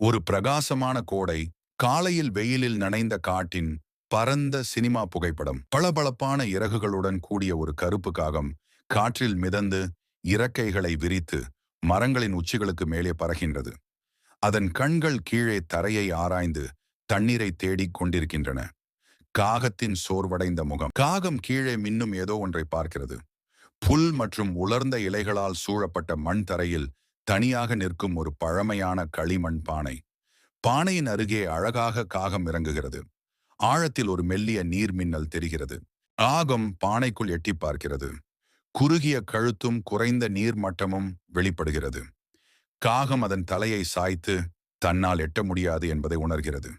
ஒரு பிரகாசமான கோடை காலையில் வெயிலில் நனைந்த காட்டின் பரந்த சினிமா புகைப்படம். பளபளப்பான இறகுகளுடன் கூடிய ஒரு கருப்பு காகம் காற்றில் மிதந்து இறக்கைகளை விரித்து மரங்களின் உச்சிகளுக்கு மேலே பறகின்றது. அதன் கண்கள் கீழே தரையை ஆராய்ந்து தண்ணீரை தேடிக் கொண்டிருக்கின்றன. காகத்தின் சோர்வடைந்த முகம். காகம் கீழே மின்னும் ஏதோ ஒன்றை பார்க்கிறது. புல் மற்றும் உலர்ந்த இலைகளால் சூழப்பட்ட மண் தரையில் தனியாக நிற்கும் ஒரு பழமையான களிமண் பானை. பானையின் அருகே அழகாக காகம் இறங்குகிறது. ஆழத்தில் ஒரு மெல்லிய நீர் மின்னல் தெரிகிறது. காகம் பானைக்குள் எட்டி பார்க்கிறது. குறுகிய கழுத்தும் குறைந்த நீர் மட்டமும் வெளிப்படுகிறது. காகம் அதன் தலையை சாய்த்து தன்னால் எட்ட முடியாது என்பதை உணர்கிறது.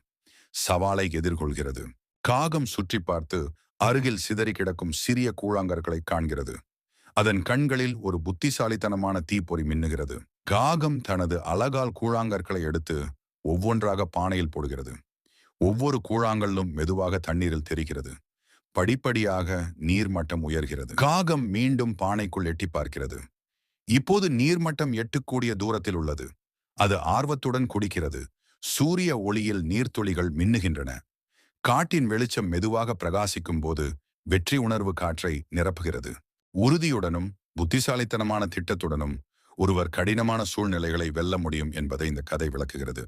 சவாலை எதிர்கொள்கிறது. காகம் சுற்றி பார்த்து அருகில் சிதறி கிடக்கும் சிறிய கூழாங்கற்களை காண்கிறது. அதன் கண்களில் ஒரு புத்திசாலித்தனமான தீப்பொறி மின்னுகிறது. காகம் தனது அழகால் கூழாங்கற்களை எடுத்து ஒவ்வொன்றாக பானையில் போடுகிறது. ஒவ்வொரு கூழாங்கல்லும் மெதுவாக தண்ணீரில் தெரிகிறது. படிப்படியாக நீர்மட்டம் உயர்கிறது. காகம் மீண்டும் பானைக்குள் எட்டி பார்க்கிறது. இப்போது நீர்மட்டம் எட்டுக்கூடிய தூரத்தில் உள்ளது. அது ஆர்வத்துடன் குடிக்கிறது. சூரிய ஒளியில் நீர்த்துளிகள் மின்னுகின்றன. காட்டின் வெளிச்சம் மெதுவாக பிரகாசிக்கும் போது வெற்றி உணர்வு காற்றை நிரப்புகிறது. உறுதியுடனும் புத்திசாலித்தனமான திட்டத்துடனும் ஒருவர் கடினமான சூழ்நிலைகளை வெல்ல முடியும் என்பதை இந்த கதை விளக்குகிறது.